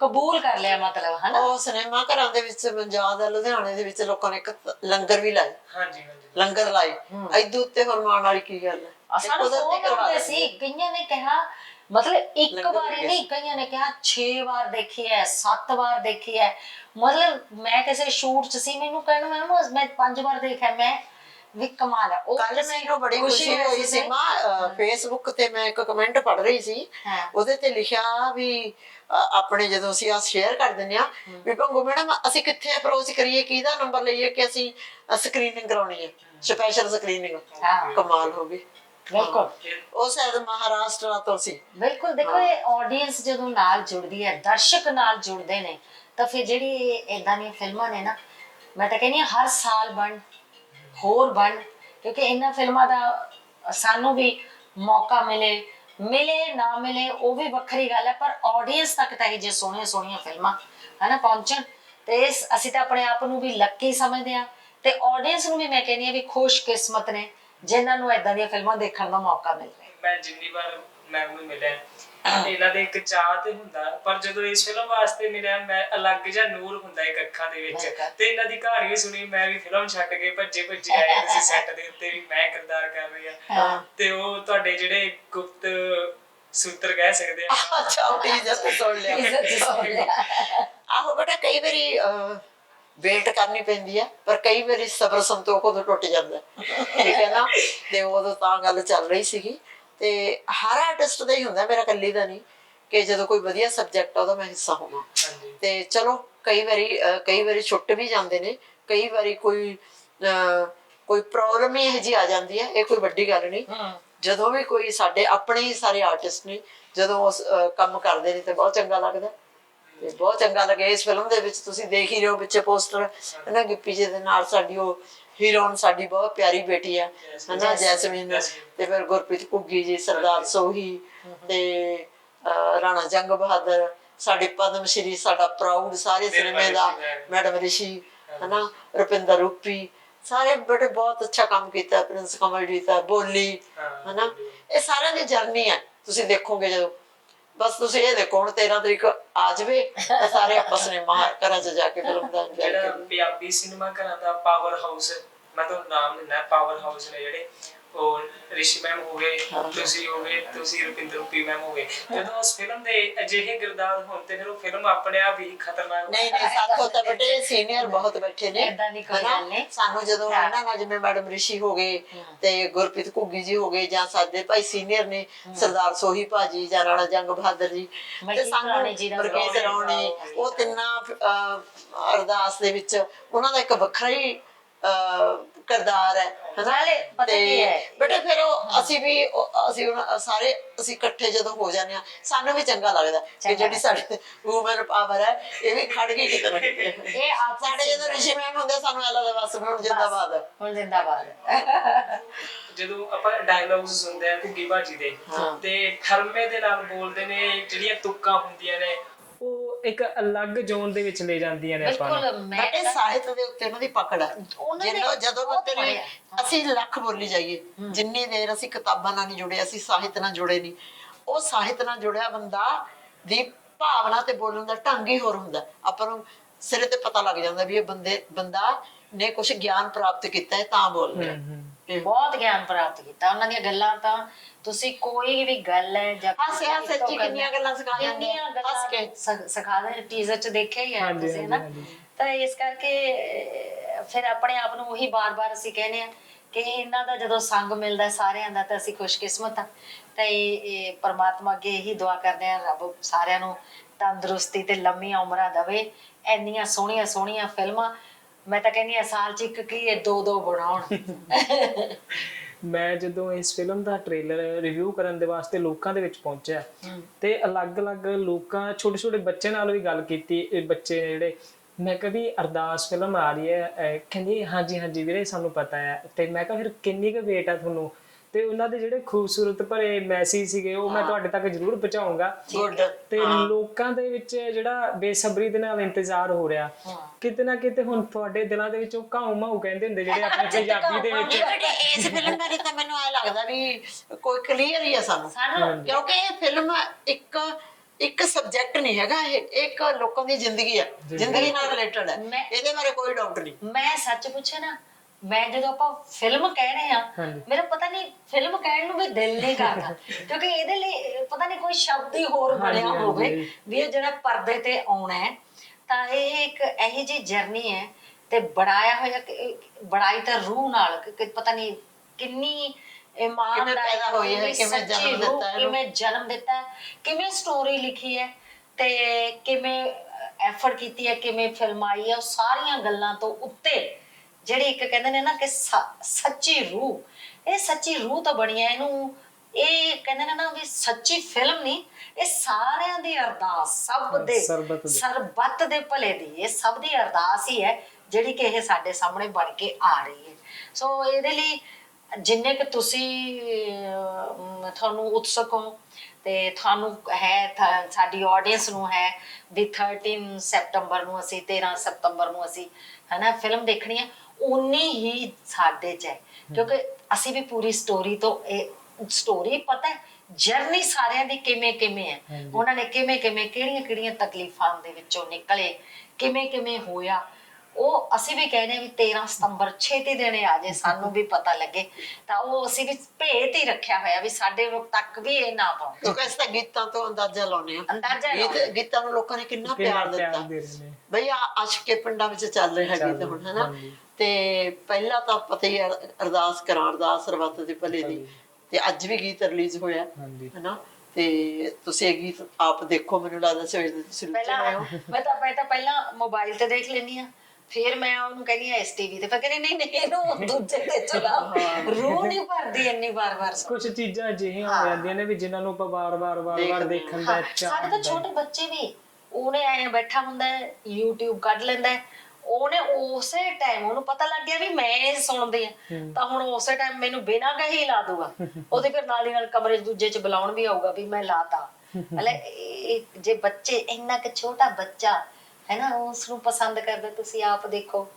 ਕਬੂਲ ਕਰ ਲਿਆ ਮਤਲਬ ਹਨਾ? ਉਹ ਸਿਨੇਮਾ ਘਰਾਂ ਦੇ ਵਿੱਚ ਪੰਜਾਬ ਲੁਧਿਆਣੇ ਦੇ ਵਿੱਚ ਲੋਕਾਂ ਨੇ ਇੱਕ ਲੰਗਰ ਵੀ ਲਾਏ ਹਾਂਜੀ ਹਾਂਜੀ। ਲੰਗਰ ਲਾਏ। ਐਦੂ ਉੱਤੇ ਹੁਣ ਮਾਣ ਵਾਲੀ ਕੀ ਗੱਲ ਹੈ? ਆ ਸਾਨੂੰ ਸੀ ਕਈਆਂ ਨੇ ਕਿਹਾ ਮਤਲਬ ਇੱਕ ਵਾਰੀ ਨਹੀਂ ਕਈਆਂ ਨੇ ਕਿਹਾ 6 ਵਾਰ ਦੇਖੀ ਹੈ 7 ਵਾਰ ਦੇਖੀ ਹੈ ਮਤਲਬ ਮੈਂ ਕਿਸੇ ਸ਼ੂਟ 'ਚ ਸੀ ਮੈਨੂੰ ਕਹਿਣ ਮੈਨੂੰ ਮੈਂ ਪੰਜ ਵਾਰ ਦੇਖਿਆ ਮੈਂ ਵੀ ਕਮਾਲ ਹੈ ਉਹ ਕੱਲ ਤੁਸੀਂ ਮੈਨੂੰ ਬੜੀ ਖੁਸ਼ੀ ਹੋਈ ਸੀ? ਮਾਂ ਫੇਸਬੁੱਕ ਤੇ ਮੈਂ ਇੱਕ ਕਮੈਂਟ ਪੜ ਰਹੀ ਸੀ। ਹਾਂ। ਉਹਦੇ ਤੇ ਲਿਖਿਆ ਵੀ ਅ, ਆਪਣੇ ਜਦੋਂ ਅਸੀਂ ਆ ਸ਼ੇਅਰ ਕਰ ਦਿੰਦੇ ਆ ਵੀ ਭੰਗੂ ਮੈਡਮ ਅਸੀਂ ਕਿੱਥੇ ਅਪਰੋਚ ਕਰੀਏ ਕਿਹਦਾ ਨੰਬਰ ਲਈਏ ਕਿ ਅਸੀਂ ਸਕਰੀਨਿੰਗ ਕਰਾਉਣੀ ਹੈ? ਸਪੈਸ਼ਲ ਸਕਰੀਨਿੰਗ ਹਾਂ। ਕਮਾਲ ਹੋ ਗਈ। ਬਿਲਕੁਲ। ਉਹ ਸ਼ਾਇਦ ਮਹਾਰਾਸ਼ਟਰ ਤੋਂ ਸੀ। ਬਿਲਕੁਲ। ਦੇਖੋ ਇਹ ਆਡੀਅנס ਜਦੋਂ ਨਾਲ ਜੁੜਦੀ ਹੈ ਦਰਸ਼ਕ ਨਾਲ ਜੁੜਦੇ ਨੇ ਤਾਂ ਫਿਰ ਜਿਹੜੀ ਇਦਾਂ ਦੀਆਂ ਫਿਲਮਾਂ ਨੇ ਨਾ ਮੈਂ ਤਾਂ ਕਹਿੰਦੀ ਹਾਂ ਹਰ ਸਾਲ ਬਣ ਹੋਰ ਬਣ, ਕਿਉਂਕਿ ਇਹਨਾਂ ਫਿਲਮਾਂ ਦਾ ਸਾਨੂੰ ਵੀ ਮੌਕਾ ਮਿਲੇ ਮਿਲੇ, ਨਾ ਮਿਲੇ, ਉਹ ਵੀ ਵੱਖਰੀ ਗੱਲ ਹੈ, ਪਰ ਆਡੀਅנס ਤੱਕ ਤਾਂ ਇਹ ਜੇ ਸੋਹਣੀਆਂ ਸੋਹਣੀਆਂ ਫਿਲਮਾਂ ਹਨਾ ਪਹੁੰਚਣ, ਤੇ ਇਸ ਅਸੀਂ ਤਾਂ ਆਪਣੇ ਆਪ ਨੂੰ ਵੀ ਲੱਕੀ ਸਮਝਦੇ ਆ ਤੇ ਆਡੀਅנס ਨੂੰ ਵੀ ਮੈਂ ਕਹਿੰਦੀ ਆ ਵੀ ਖੁਸ਼ ਕਿਸਮਤ ਨੇ, ਜਿਨ੍ਹਾਂ ਨੂੰ ਐਦਾਂ ਦੀਆਂ ਫਿਲਮਾਂ ਦੇਖਣ ਦਾ ਮੌਕਾ ਮਿਲ। ਰਿਹਾ ਮੈਂ ਜਿੰਨੀ ਵਾਰ ਮੈਮ ਨੂੰ ਮਿਲਿਆ ਇਹਨਾਂ ਦੇ ਇੱਕ ਚਾਹ ਤੇ ਹੁੰਦਾ ਪਰ ਜਦੋਂ ਇਸ ਫਿਲਮ ਵਾਸਤੇ ਮਿਲਿਆ ਮੈਂ ਅਲੱਗ ਜਿਹਾ ਨੂਰ ਹੁੰਦਾ ਇੱਕ ਅੱਖਾਂ ਦੇ ਵਿੱਚ। ਤੇ ਇਹਨਾਂ ਦੀ ਕਹਾਣੀ ਵੀ ਸੁਣੀ ਮੈਂ ਵੀ ਫਿਲਮ ਛੱਡ ਕੇ ਭੱਜੇ ਭੱਜੇ ਆਏ ਤੁਸੀਂ ਸੈੱਟ ਦੇ ਉੱਤੇ ਵੀ ਮੈਂ ਕਿਰਦਾਰ ਕਰ ਰਹੀ ਆ ਤੇ ਉਹ ਤੁਹਾਡੇ ਜਿਹੜੇ ਗੁਪਤ ਸੂਤਰ ਕਹਿ ਸਕਦੇ ਆ। ਅੱਛਾ ਉਹ ਇੱਜ਼ਤ ਸੁਣ ਲਿਆ। ਆਹੋ ਬੇਟਾ ਕਈ ਵਾਰੀ ਵੇਟ ਕਰਨੀ ਪੈਂਦੀ ਹੈ ਪਰ ਕਈ ਵਾਰੀ ਸਬਰ ਸੰਤੋਖ ਉਦੋਂ ਟੁੱਟ ਜਾਂਦਾ। ਠੀਕ ਹੈ ਨਾ? ਤੇ ਉਦੋਂ ਤਾਂ ਗੱਲ ਚੱਲ ਰਹੀ ਸੀਗੀ। ਤੇ ਹਰ ਆਰਟਿਸਟ ਦਾ ਹੀ ਹੁੰਦਾ ਮੇਰਾ ਇਕੱਲੀ ਦਾ ਨਹੀਂ ਕਿ ਜਦੋਂ ਕੋਈ ਵਧੀਆ ਸਬਜੈਕਟ ਆ ਉਹਦਾ ਮੈਂ ਹਿੱਸਾ ਹੋਵਾਂ। ਤੇ ਚਲੋ ਕਈ ਵਾਰੀ ਕਈ ਵਾਰੀ ਛੁੱਟ ਵੀ ਜਾਂਦੇ ਨੇ ਕਈ ਵਾਰੀ ਕੋਈ ਕੋਈ ਪ੍ਰੋਬਲਮ ਹੀ ਇਹੋ ਜਿਹੀ ਆ ਜਾਂਦੀ ਹੈ ਇਹ ਕੋਈ ਵੱਡੀ ਗੱਲ ਨਹੀਂ। ਜਦੋਂ ਵੀ ਕੋਈ ਸਾਡੇ ਆਪਣੇ ਹੀ ਸਾਰੇ ਆਰਟਿਸਟ ਨੇ ਜਦੋਂ ਉਸ ਕੰਮ ਕਰਦੇ ਨੇ ਤੇ ਬਹੁਤ ਚੰਗਾ ਲੱਗਦਾ। ਤੇ ਬਹੁਤ ਚੰਗਾ ਲੱਗਿਆ ਇਸ ਫਿਲਮ ਦੇ ਵਿੱਚ। ਤੁਸੀਂ ਦੇਖ ਹੀ ਰਹੇ ਹੋ ਪਿੱਛੇ ਪੋਸਟਰ ਹਨਾ ਗਿੱਪੀ ਜੀ ਦੇ ਨਾਲ ਸਾਡੀ ਉਹ ਹੀਰੋਇਨ ਸਾਡੀ ਬਹੁਤ ਪਿਆਰੀ ਬੇਟੀ ਆ। ਹਨਾ ਜੈਸਮੀਨ ਤੇ ਫਿਰ ਗੁਰਪ੍ਰੀਤ ਘੁੱਗੀ ਜੀ ਸਰਦਾਰ ਸੋਹੀ ਤੇ ਅਹ, ਰਾਣਾ ਜੰਗ ਬਹਾਦਰ। ਸਾਡੇ ਪਦਮ ਸ਼੍ਰੀ ਸਾਡਾ ਪ੍ਰਾਊਡ ਸਾਰੇ ਸਿਨੇਮੇ ਦਾ ਮੈਡਮ ਰਿਸ਼ੀ ਹਨਾ ਰੁਪਿੰਦਰ ਰੂਪੀ। ਸਾਰੇ ਬੜੇ ਬਹੁਤ ਅੱਛਾ ਕੰਮ ਕੀਤਾ ਪ੍ਰਿੰਸ ਕਮਲਜੀਤ ਆ ਬੋਲੀ ਹਨਾ। ਇਹ ਸਾਰਿਆਂ ਦੀ ਜਰਨੀ ਹੈ ਤੁਸੀਂ ਦੇਖੋਗੇ ਜਦੋਂ ਬਸ ਤੁਸੀਂ ਇਹ ਦੇਖੋ ਹੁਣ 13 ਤਰੀਕ ਆ ਜਾਵੇ ਤਾਂ ਸਾਰੇ ਆਪਾਂ ਸਿਨੇਮਾ ਘਰਾਂ 'ਚ ਜਾ ਕੇ ਫਿਲਮ ਦਾ ਜਿਹੜਾ ਪੰਜਾਬੀ ਸਿਨੇਮਾ ਘਰਾਂ ਦਾ ਪਾਵਰ ਹਾਊਸ ਮੈਂ ਤੁਹਾਨੂੰ ਨਾਮ ਦਿੰਦਾ ਪਾਵਰ ਹਾਊਸ ਨੇ ਜਿਹੜੇ। ਉਹ ਰਿਸ਼ੀ ਮੈਮ ਹੋ। ਗਏ ਤੁਸੀਂ ਹੋ ਗਏ ਤੁਸੀਂ ਰੁਪਿੰਦਰ ਰੂਪੀ ਮੈਮ ਹੋ। ਗਏ ਜਦੋਂ ਉਸ ਫਿਲਮ ਦੇ ਅਜਿਹੇ ਕਿਰਦਾਰ ਹੋਣ ਤੇ ਫਿਰ ਉਹ ਫਿਲਮ ਆਪਣੇ ਆਪ ਹੀ ਖਤਰਨਾਕ ਨਹੀਂ ਨਹੀਂ ਸਾਥੋਂ ਤਾਂ ਬੇਟੇ ਸੀਨੀਅਰ ਬਹੁਤ ਬੈਠੇ ਨੇ। ਏਦਾਂ ਦੀ ਕੋਈ? ਗੱਲ ਨਹੀਂ। ਸਾਨੂੰ ਜਦੋਂ। ਇਹਨਾਂ ਨਾਲ ਜਿਵੇਂ ਮੈਡਮ ਰਿਸ਼ੀ ਹੋ ਗਏ ਤੇ ਗੁਰਪ੍ਰੀਤ ਘੁੱਗੀ ਜੀ ਹੋ ਗਏ ਜਾਂ ਸਾਡੇ ਭਾਈ ਸੀਨੀਅਰ ਨੇ ਸਰਦਾਰ ਸੋਹੀ ਭਾਜੀ ਜਾਂ ਰਾਣਾ ਜੰਗ ਬਹਾਦਰ ਜੀ ਤੇ ਸਾਨੂੰ ਮਰਕੇਤ ਰੌਣੀ, ਉਹ ਤਿੰਨਾਂ ਅਰਦਾਸ ਦੇ ਵਿੱਚ ਉਹਨਾਂ ਦਾ ਇੱਕ ਵੱਖਰਾ ਹੀ ਕਿਰਦਾਰ ਹੈ। ਨਾਲੇ ਪਤਾ ਕੀ ਹੈ? ਬੇਟੇ ਫਿਰ ਉਹ ਅਸੀਂ ਵੀ ਉਹ- ਅਸੀਂ ਹੁਣ ਸਾਰੇ ਅਸੀਂ ਇਕੱਠੇ ਜਦੋਂ ਹੋ ਜਾਂਦੇ ਆ ਸਾਨੂੰ ਵੀ ਚੰਗਾ ਲੱਗਦਾ ਕਿ ਜਿਹੜੀ ਸਾਡੀ ਵੂਮਨ ਪਾਵਰ ਹੈ ਇਹ ਵੀ ਖੜ ਗਈ ਕਿਤੇ ਨਾ ਕਿਤੇ। ਇਹ ਆਪ ਸਾਡੇ ਜਦੋਂ ਰਿਸ਼ੀ ਮੈਮ ਹੁੰਦੇ ਸਾਨੂੰ ਐਲਾ ਦਾ ਬਸ ਹੁਣ ਜਿੰਦਾਬਾਦ ਹੈ। ਹੁਣ ਜ਼ਿੰਦਾਬਾਦ ਜਦੋਂ ਆਪਾਂ ਡਾਇਲੌਗਸ ਸੁਣਦੇ ਆ ਘੁੱਗੀ ਭਾਜੀ ਦੇ ਹਾਂ। ਤੇ ਠਰਮੇ ਦੇ ਨਾਲ ਬੋਲਦੇ ਨੇ ਜਿਹੜੀਆਂ ਤੁੱਕਾਂ ਹੁੰਦੀਆਂ ਨੇ ਇੱਕ ਅਲੱਗ ਜ਼ੋਨ ਦੇ ਵਿੱਚ ਲੈ ਜਾਂਦੀਆਂ ਨੇ ਆਪਾਂ ਨੂੰ। ਬਿਲਕੁਲ ਮੈਂ ਬਟ ਇਹ ਸਾਹਿਤ ਦੇ ਉੱਤੇ ਉਹਨਾਂ ਦੀ ਪਕੜ ਹੈ ਉਹਨਾਂ ਨੇ ਜਿੰਨਾ ਜਦੋਂ ਬਹੁਤ ਪੜ੍ਹਿਆ। ਅਸੀਂ ਲੱਖ ਬੋਲੀ ਜਾਈਏ ਜਿੰਨੀ ਦੇਰ ਅਸੀਂ ਕਿਤਾਬਾਂ ਨਾਲ ਨਹੀਂ ਜੁੜੇ ਅਸੀਂ ਸਾਹਿਤ ਨਾਲ ਜੁੜੇ ਨਹੀਂ। ਉਹ ਸਾਹਿਤ ਨਾਲ ਜੁੜਿਆ ਬੰਦਾ ਦੀ ਭਾਵਨਾ ਤੇ ਬੋਲਣ ਦਾ ਢੰਗ ਹੀ ਹੋਰ ਹੁੰਦਾ। ਆਪਾਂ ਨੂੰ ਸਿਰੇ ਤੇ ਪਤਾ ਲੱਗ ਜਾਂਦਾ ਵੀ ਇਹ ਬੰਦੇ ਬੰਦਾ ਨੇ ਕੁਝ ਗਿਆਨ ਪ੍ਰਾਪਤ ਕੀਤਾ ਹੈ ਤਾਂ ਬੋਲ ਰਿਹਾ ਬਹੁਤ ਗਿਆਨ ਪ੍ਰਾਪਤ ਕੀਤਾ। ਉਹਨਾਂ ਦੀਆਂ ਗੱਲਾਂ ਤਾਂ ਤੁਸੀਂ ਕੋਈ ਵੀ ਗੱਲ ਹੈ ਜਾਂ ਹਾਸੇ ਹਾਸੇ ਚ ਕਿੰਨੀਆਂ ਗੱਲਾਂ ਸਿਖਾ ਜਾਂਦੇ ਕਿੰਨੀਆਂ ਆ, ਗੱਲਾਂ ਹੱਸ ਕੇ। ਸਿਖਾ ਦੇ ਟੀਜ਼ਰ ਚ ਦੇਖਿਆ ਹੀ ਹੈ ਤੁਸੀਂ ਨਾ। ਤਾਂ ਇਸ ਕਰਕੇ ਫਿਰ ਆਪਣੇ ਆਪ ਨੂੰ ਉਹੀ ਬਾਰ-ਬਾਰ ਅਸੀਂ ਕਹਿੰਦੇ ਆ ਕਿ ਇਹਨਾਂ ਦਾ ਜਦੋਂ ਸੰਗ ਮਿਲਦਾ ਸਾਰਿਆਂ ਦਾ ਤਾਂ ਅਸੀਂ ਖੁਸ਼ਕਿਸਮਤ ਆ ਤੇ ਇਹ ਪ੍ਰਮਾਤਮਾ ਅੱਗੇ ਇਹੀ ਦੁਆ ਕਰਦੇ ਆ ਰੱਬ ਸਾਰਿਆਂ ਨੂੰ ਤੰਦਰੁਸਤੀ ਤੇ ਲੰਮੀਆਂ ਉਮਰਾਂ ਦੇਵੇ। ਇੰਨੀਆਂ ਸੋਹਣੀਆਂ ਸੋਹਣੀਆਂ ਫਿਲਮਾਂ ਮੈਂ ਤਾਂ ਕਹਿੰਦੀ ਆ ਸਾਲ ਚ ਇੱਕ ਕੀ ਇਹ ਦੋ ਦੋ ਬਣਾਉਣ ਮੈਂ ਜਦੋਂ ਇਸ ਫਿਲਮ ਦਾ ਟ੍ਰੇਲਰ ਰਿਵਿਊ ਕਰਨ ਦੇ ਵਾਸਤੇ ਲੋਕਾਂ ਦੇ ਵਿੱਚ ਪਹੁੰਚਿਆ ਤੇ ਅਲੱਗ-ਅਲੱਗ ਲੋਕਾਂ ਛੋਟੇ-ਛੋਟੇ ਬੱਚੇ ਨਾਲ ਵੀ ਗੱਲ ਕੀਤੀ ਇਹ ਬੱਚੇ ਨੇ ਜਿਹੜੇ ਮੈਂ ਕਦੀ ਅਰਦਾਸ ਫਿਲਮ ਆ ਰਹੀ ਹੈ ਕਹਿੰਦੀ ਹਾਂਜੀ ਹਾਂਜੀ ਵੀਰੇ ਸਾਨੂੰ ਪਤਾ ਹੈ। ਤੇ ਮੈਂ ਕਿਹਾ ਫਿਰ ਕਿੰਨੀ ਕੁ ਵੇਟ ਆ ਤੁਹਾਨੂੰ? ਤੇ ਉਹਨਾਂ ਦੇ ਜਿਹੜੇ ਖੂਬਸੂਰਤ ਭਰੇ ਮੈਸੇਜ ਸੀਗੇ ਉਹ ਮੈਂ ਤੁਹਾਡੇ ਤੱਕ ਜ਼ਰੂਰ ਪਹੁੰਚਾਉਂਗਾ। ਗੁੱਡ। ਤੇ ਲੋਕਾਂ ਦੇ ਵਿੱਚ ਜਿਹੜਾ ਬੇਸਬਰੀ ਦੇ ਨਾਲ ਇੰਤਜ਼ਾਰ ਹੋ ਰਿਹਾ। ਕਿਤੇ ਨਾ ਕਿਤੇ ਹੁਣ ਤੁਹਾਡੇ ਦਿਲਾਂ ਦੇ ਵਿੱਚ ਉਹ ਘਾਉ ਮਾਉ ਕਹਿੰਦੇ ਹੁੰਦੇ ਜਿਹੜੇ ਆਪਣੇ ਪੰਜਾਬੀ ਦੇ ਵਿੱਚ। ਇਸ ਫਿਲਮ ਬਾਰੇ ਤਾਂ ਮੈਨੂੰ ਐ ਲੱਗਦਾ ਵੀ ਕੋਈ ਕਲੀਅਰ ਹੀ ਆ ਸਾਨੂੰ। ਕਿਉਂਕਿ ਇਹ ਫਿਲਮ ਇੱਕ ਇੱਕ ਸਬਜੈਕਟ ਨਹੀਂ ਹੈਗਾ ਇਹ ਇੱਕ ਲੋਕਾਂ ਦੀ ਜ਼ਿੰਦਗੀ ਆ। ਜ਼ਿੰਦਗੀ। ਨਾਲ ਰਿਲੇਟਡ ਹੈ ਮੈਂ- ਇਹਦੇ ਬਾਰੇ ਕੋਈ ਡਾਊਟ ਨਹੀਂ। ਮੈਂ ਸੱਚ ਪੁੱਛੇ ਨਾ ਮੈਂ ਜਦੋਂ ਆਪਾਂ ਫਿਲਮ ਕਹਿ ਰਹੇ ਆ ਹਾਂਜੀ। ਮੇਰਾ ਪਤਾ ਨਹੀਂ ਫਿਲਮ ਕਹਿਣ ਨੂੰ ਵੀ ਦਿਲ ਨਹੀਂ ਕਰਦਾ ਕਿਉਂਕਿ ਇਹਦੇ ਲਈ ਪਤਾ ਨਹੀਂ ਕੋਈ ਸ਼ਬਦ ਹੀ ਹੋਰ ਬਣਿਆ ਹਾਂਜੀ, ਹੋਵੇ। ਵੀ ਇਹ ਜਿਹੜਾ ਪਰਦੇ ਤੇ ਆਉਣਾ ਹੈ ਤਾਂ ਇਹ ਇੱਕ ਇਹੀ ਜੀ ਜਰਨੀ ਹੈ ਤੇ ਬੜਾਇਆ ਹੋਇਆ ਕਿ- ਬੜਾਈ ਤਾਂ ਰੂਹ ਨਾਲ ਕਿ- ਕਿ ਪਤਾ ਨਹੀਂ ਕਿੰਨੀ ਇਮਾਨਦਾਰੀ ਕਿਵੇਂ ਪੈਦਾ ਹੋਈ ਹੈ, ਕਿਵੇਂ ਜਨਮ ਦਿੱਤਾ ਇਹਨੂੰ। ਕਿਵੇਂ ਜਨਮ ਦਿੱਤਾ ਹੈ, ਕਿਵੇਂ ਸਟੋਰੀ ਲਿਖੀ ਹੈ ਤੇ ਕਿਵੇਂ ਐਫਰਟ ਕੀਤੀ ਹੈ ਕਿਵੇਂ ਫਿਲਮ ਆਈ ਹੈ ਉਹ ਸਾਰੀਆਂ ਗੱਲਾਂ ਤੋਂ ਉੱਤੇ ਜਿਹੜੀ ਇੱਕ ਕਹਿੰਦੇ ਨੇ ਨਾ ਕਿ ਸੱਚੀ ਰੂਹ ਇਹ ਸੱਚੀ ਰੂਹ ਤਾਂ ਬਣੀ ਹੈ ਇਹਨੂੰ ਇਹ ਕਹਿੰਦੇ ਨੇ ਨਾ ਵੀ ਸੱਚੀ ਫਿਲਮ ਨਹੀਂ ਇਹ ਸਾਰਿਆਂ ਦੀ ਅਰਦਾਸ ਸਭ ਦੇ ਸਰਬੱਤ ਦੇ। ਭਲੇ ਦੀ ਇਹ ਸਭ ਦੀ ਅਰਦਾਸ ਹੀ ਹੈ ਜਿਹੜੀ ਕਿ ਇਹ ਸਾਡੇ ਸਾਹਮਣੇ ਬਣ ਕੇ ਆ ਰਹੀ ਹੈ ਸੋ ਇਹਦੇ ਲਈ ਜਿੰਨੇ ਕਿ ਤੁਸੀਂ ਤੁਹਾਨੂੰ ਉਤਸੁਕ ਹੋ ਤੇ ਤੁਹਾਨੂੰ ਹੈ ਸਾਡੀ ਆਡੀਅנס ਨੂੰ ਹੈ ਵੀ 13 ਸੈਪਟੰਬਰ ਨੂੰ ਅਸੀਂ 13 ਸਤੰਬਰ ਨੂੰ ਅਸੀਂ ਹਨਾ ਫਿਲਮ ਦੇਖਣੀ ਹੈ ਉਨੀ ਹੀ ਸਾਡੇ ਚ ਹੈ। ਕਿਉਂਕਿ ਅਸੀਂ ਵੀ ਪੂਰੀ ਸਟੋਰੀ ਤੋਂ ਇਹ ਸਟੋਰੀ ਪਤਾ ਹੈ ਜਰਨੀ ਸਾਰਿਆਂ ਦੀ ਕਿਵੇਂ ਕਿਵੇਂ ਹੈ। ਉਹਨਾਂ ਨੇ ਕਿਵੇਂ ਕਿਵੇਂ ਕਿਹੜੀਆਂ ਕਿਹੜੀਆਂ ਤਕਲੀਫਾਂ ਦੇ ਵਿੱਚੋਂ ਨਿਕਲੇ ਕਿਵੇਂ ਕਿਵੇਂ ਹੋਇਆ। ਉਹ ਅਸੀਂ ਵੀ ਕਹਿੰਦੇ ਹਾਂ ਵੀ 13 ਸਤੰਬਰ ਛੇਤੀ ਦੇਣੇ ਆ ਜੇ ਸਾਨੂੰ ਵੀ ਪਤਾ ਲੱਗੇ। ਤਾਂ ਉਹ ਅਸੀਂ ਵੀ ਭੇਤ ਹੀ ਰੱਖਿਆ ਹੋਇਆ ਵੀ ਸਾਡੇ ਲੋਕ ਤੱਕ ਵੀ ਇਹ ਨਾ ਪਹੁੰਚੇ। ਕਿਉਂਕਿ ਇਸ ਤਾਂ ਗੀਤਾਂ ਤੋਂ ਅੰਦਾਜ਼ਾ ਲਾਉਨੇ ਆ ਅੰਦਾਜ਼ਾ ਗੀਤ ਲਾਉਂਦੇ। ਗੀਤਾਂ ਨੂੰ ਲੋਕਾਂ ਨੇ ਕਿੰਨਾ ਪਿਆਰ ਦਿੱਤਾ। ਬਈ ਆ ਅਸ਼ਕੇ ਪਿੰਡਾਂ ਵਿੱਚ ਚੱਲ ਰਿਹਾ ਗੀਤ ਹੁਣ ਹਨਾ। ਤੇ ਪਹਿਲਾਂ ਤਾਂ ਪਤਾ ਹੀ ਅਰਦਾਸ ਕਰਾਂ ਅਰਦਾਸ ਸਰਬੱਤ ਦੇ ਭਲੇ ਦੀ। ਤੇ ਅੱਜ ਵੀ ਗੀਤ ਰਿਲੀਜ਼ ਹੋਇਆ ਹਾਂਜੀ। ਹਨਾ? ਤੇ ਤੁਸੀਂ ਇਹ ਗੀਤ ਆਪ ਦੇਖੋ ਮੈਨੂੰ ਲੱਗਦਾ ਸਵੇਰ ਦੇ ਤੁਸੀਂ ਹੋ ਪਹਿਲਾਂ ਮੈਂ ਤਾਂ ਮੈਂ ਤਾਂ ਪਹਿਲਾਂ ਮੋਬਾਈਲ ਤੇ ਦੇਖ ਲੈਣੀ ਆ ਫਿਰ ਮੈਂ ਉਹਨੂੰ ਕਹਿੰਦੀ ਆ ਇਸ ਟੀਵੀ ਤੇ ਫਿਰ ਕਹਿੰਦੀ ਨਹੀਂ ਨਹੀਂ ਇਹਨੂੰ ਦੂਜੇ ਤੇ ਚਲਾ। ਰੂਹ ਨਹੀਂ ਭਰਦੀ ਇੰਨੀ ਵਾਰ-ਵਾਰ ਕੁਝ ਚੀਜ਼ਾਂ ਅਜਿਹੀਆਂ ਹੋ। ਜਾਂਦੀਆਂ ਨੇ ਵੀ ਜਿਨ੍ਹਾਂ ਨੂੰ ਆਪਾਂ ਵਾਰ-ਵਾਰ ਵਾਰ-ਵਾਰ ਦੇਖਣ ਦਾ ਹਾਂ, ਚਾਅ ਸਾਡੇ ਤਾਂ। ਛੋਟੇ ਬੱਚੇ ਵੀ ਉਹਨੇ ਐ ਬੈਠਾ ਹੁੰਦਾ ਹੈ YouTube ਕੱਢ ਲੈਂਦਾ ਹੈ ਉਹਨੇ ਉਸੇ ਟਾਈਮ ਉਹਨੂੰ ਪਤਾ ਲੱਗ ਗਿਆ ਵੀ ਮੈਂ ਇਹ ਸੁਣਦੀ ਆ। ਤਾਂ ਹੁਣ ਉਸੇ ਟਾਈਮ ਮੈਨੂੰ ਬਿਨਾਂ ਕਹੇ ਹੀ ਲਾ ਦੂਗਾ ਉਹਦੇ ਫਿਰ ਨਾਲ ਦੀ ਨਾਲ ਕਮਰੇ 'ਚ ਦੂਜੇ 'ਚ ਬੁਲਾਉਣ ਵੀ ਆਊਗਾ ਵੀ ਮੈਂ ਲਾਤਾ। ਇਹ ਜੇ ਬੱਚੇ ਇੰਨਾ ਕਿ ਛੋਟਾ ਬੱਚਾ ਹੈ ਨਾ ਉਸ ਨੂੰ ਪਸੰਦ ਕਰਦਾ ਤੁਸੀਂ ਆਪ ਦੇਖੋ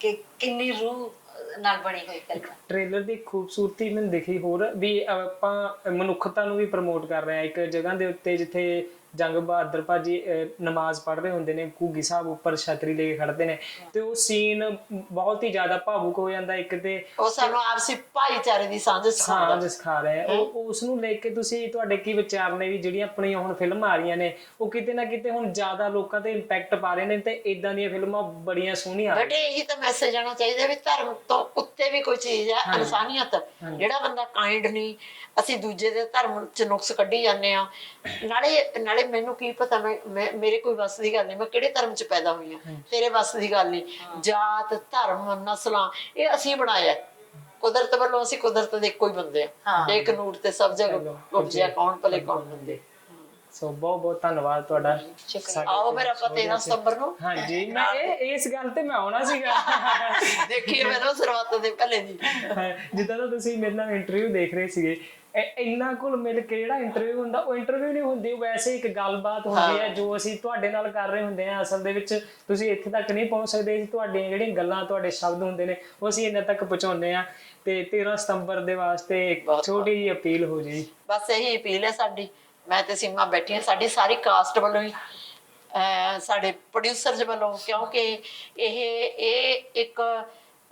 ਕਿ ਕਿੰਨੀ ਰੂਹ ਨਾਲ ਬਣੀ ਹੋਈ ਫਿਲਮ। ਹੈ। ਟ੍ਰੇਲਰ ਦੀ ਖੂਬਸੂਰਤੀ ਮੈਨੂੰ ਦਿਖੀ ਹੋਰ ਵੀ ਆਪਾਂ ਮਨੁੱਖਤਾ ਨੂੰ ਵੀ ਪ੍ਰਮੋਟ ਕਰ ਰਹੇ ਆ। ਇੱਕ ਜਗ੍ਹਾ ਦੇ ਉੱਤੇ ਜਿੱਥੇ ਜੰਗ ਬਹਾਦਰ ਭਾਜੀ ਨਮਾਜ਼ ਪੜ੍ਹ ਰਹੇ ਹੁੰਦੇ ਨੇ ਘੂਗੀ ਸਾਹਿਬ ਉੱਪਰ ਛਤਰੀ ਲੈ ਕੇ ਖੜਦੇ ਨੇ। ਤੇ ਉਹ ਸੀਨ ਬਹੁਤ ਹੀ ਜ਼ਿਆਦਾ ਭਾਵੁਕ ਹੋ ਜਾਂਦਾ ਇੱਕ ਤੇ ਉਹ ਸਾਨੂੰ ਆਪਸੀ ਭਾਈਚਾਰੇ ਦੀ ਸਾਂਝ ਸਿਖਾਉਂਦਾ। ਸਾਂਝ ਸਿਖਾ ਰਹੇ ਉਹ ਉਸ ਨੂੰ ਲੈ ਕੇ ਤੁਸੀਂ ਤੁਹਾਡੇ ਕੀ ਵਿਚਾਰ ਨੇ ਵੀ ਜਿਹੜੀਆਂ ਆਪਣੀਆਂ ਹੁਣ ਫਿਲਮਾਂ ਆ ਰਹੀਆਂ ਨੇ ਉਹ ਕਿਤੇ ਨਾ ਕਿਤੇ ਹੁਣ ਜ਼ਿਆਦਾ ਲੋਕਾਂ ਤੇ ਇੰਪੈਕਟ ਪਾ ਰਹੇ ਨੇ ਤੇ ਇਦਾਂ ਦੀਆਂ ਫਿਲਮਾਂ ਬੜੀਆਂ ਸੋਹਣੀਆਂ ਬਟ ਇਹੀ ਤਾਂ ਮੈਸੇਜ ਆਣਾ ਚਾਹੀਦਾ ਵੀ ਧਰਮ ਤੋਂ ਉੱਤੇ ਵੀ ਕੋਈ ਚੀਜ਼ ਹੈ ਇਨਸਾਨੀਅਤ। ਜਿਹੜਾ ਬੰਦਾ ਕਾਈਂਡ ਨਹੀਂ ਅਸੀਂ ਦੂਜੇ ਦੇ ਧਰਮ ਚ ਨੁਕਸ ਕੱਢੀ ਜਾਂਦੇ ਆ ਨਾਲੇ ਨਾਲੇ ਮੈਨੂੰ ਕੀ ਪਤਾ ਮੈਂ ਮੈਂ- ਮੇਰੇ ਕੋਈ ਵੱਸ ਦੀ ਗੱਲ ਨਹੀਂ ਮੈਂ ਕਿਹੜੇ ਧਰਮ ਚ ਪੈਦਾ ਹੋਈ ਆ ਤੇਰੇ ਵੱਸ ਦੀ ਗੱਲ ਨਹੀਂ। ਜਾਤ ਧਰਮ ਨਸਲਾਂ ਇਹ ਅਸੀਂ ਬਣਾਇਆ ਹੈ। ਕੁਦਰਤ ਵੱਲੋਂ ਅਸੀਂ ਕੁਦਰਤ ਦੇ ਇੱਕੋ ਹੀ ਬੰਦੇ ਆ। ਹਾਂ। ਇੱਕ ਨੂਰ ਤੇ ਸਭ ਜਗ ਉਪਜਿਆ ਕੌਣ ਭਲੇ ਕੌਣ ਬੰਦੇ ਸੋ ਬਹੁਤ ਬਹੁਤ ਧੰਨਵਾਦ ਤੁਹਾਡਾ। ਸ਼ੁਕਰੀਆ। ਆਓ ਮੇਰਾ ਆਪਾਂ 13 ਸਤੰਬਰ ਨੂੰ ਹਾਂਜੀ ਮੈਂ ਇਹ ਇਸ ਗੱਲ ਤੇ ਮੈਂ ਆਉਣਾ ਸੀਗਾ। ਦੇਖੀਏ ਮੈਨੂੰ ਸਰਬੱਤ ਦੇ ਭਲੇ ਦੀ ਜਿੱਦਾਂ ਦਾ ਤੁਸੀਂ ਮੇਰੇ ਨਾਲ ਇੰਟਰਵਿਊ ਦੇਖ ਰਹੇ ਸੀਗੇ ਇੰਨਾ ਕੋਲ ਮਿਲ ਕੇ ਜਿਹੜਾ ਇੰਟਰਵਿਊ ਹੁੰਦਾ ਉਹ ਇੰਟਰਵਿਊ ਨਹੀਂ ਹੁੰਦੀ ਵੈਸੇ ਇੱਕ ਗੱਲਬਾਤ ਹੁੰਦੀ ਹੈ ਜੋ ਅਸੀਂ ਤੁਹਾਡੇ ਨਾਲ ਕਰ ਰਹੇ ਹੁੰਦੇ ਆ ਅਸਲ ਦੇ ਵਿੱਚ ਤੁਸੀਂ ਇੱਥੇ ਤੱਕ ਨਹੀਂ ਪਹੁੰਚ ਸਕਦੇ ਜੀ ਤੁਹਾਡੀਆਂ ਜਿਹੜੀਆਂ ਗੱਲਾਂ ਤੁਹਾਡੇ ਸ਼ਬਦ ਹੁੰਦੇ ਨੇ ਉਹ ਅਸੀਂ ਇਹਨਾਂ ਤੱਕ ਪਹੁੰਚਾਉਂਦੇ ਆ ਤੇ 13 ਸਤੰਬਰ ਦੇ ਵਾਸਤੇ ਇੱਕ ਛੋਟੀ ਜਿਹੀ ਅਪੀਲ ਹੋ ਜੀ ਬਸ ਇਹੀ ਅਪੀਲ ਹੈ ਸਾਡੀ ਮੈਂ ਤੇ ਸੀਮਾ ਬੈਠੀ ਹਾਂ ਸਾਡੀ ਸਾਰੀ ਕਾਸਟ ਵੱਲੋਂ ਹੀ ਸਾਡੇ ਪ੍ਰੋਡਿਊਸਰਸ ਵੱਲੋਂ ਕਿਉਂਕਿ ਇਹ ਇਹ ਇੱਕ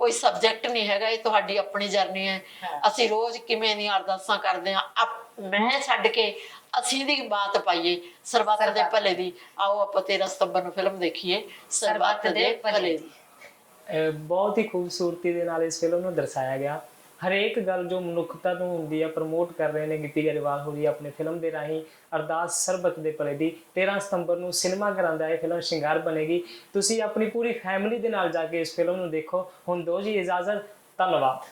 ਕੋਈ ਸਬਜੈਕਟ ਨਹੀਂ ਹੈਗਾ ਇਹ ਤੁਹਾਡੀ ਆਪਣੀ ਜਰਨੀ ਹੈ। ਅਸੀਂ ਰੋਜ਼ ਕਿਵੇਂ ਦੀਆਂ ਅਰਦਾਸਾਂ ਕਰਦੇ ਹਾਂ ਆਪ- ਮੈਂ ਛੱਡ ਕੇ ਅਸੀਂ ਦੀ ਬਾਤ ਪਾਈਏ ਸਰਬੱਤ ਦੇ। ਭਲੇ ਦੀ। ਆਓ ਆਪਾਂ 13 ਸਤੰਬਰ ਨੂੰ ਫਿਲਮ ਦੇਖੀਏ ਸਰਬੱਤ ਦੇ ਭਲੇ ਦੀ। ਬਹੁਤ ਹੀ ਖੂਬਸੂਰਤੀ ਦੇ ਨਾਲ ਇਸ ਫਿਲਮ ਨੂੰ ਦਰਸਾਇਆ ਗਿਆ। ਹਰੇਕ ਗੱਲ ਜੋ ਮਨੁੱਖਤਾ ਨੂੰ ਹੁੰਦੀ ਹੈ ਪ੍ਰਮੋਟ ਕਰ ਰਹੇ ਨੇ ਗਿੱਪੀ ਗਰੇਵਾਲ ਹੋਰੀ ਆਪਣੇ ਫਿਲਮ ਦੇ ਰਾਹੀਂ, ਅਰਦਾਸ ਸਰਬਤ ਦੇ ਭਲੇ ਦੀ। 13 ਸਤੰਬਰ ਨੂੰ ਸਿਨੇਮਾ ਘਰਾਂ ਦਾ ਇਹ ਫਿਲਮ ਸ਼ਿੰਗਾਰ ਬਣੇਗੀ। ਤੁਸੀਂ ਆਪਣੀ ਪੂਰੀ ਫੈਮਿਲੀ ਦੇ ਨਾਲ ਜਾ ਕੇ ਇਸ ਫਿਲਮ ਨੂੰ ਦੇਖੋ। ਹੁਣ ਦੋ ਜੀ ਇਜਾਜ਼ਤ, ਧੰਨਵਾਦ।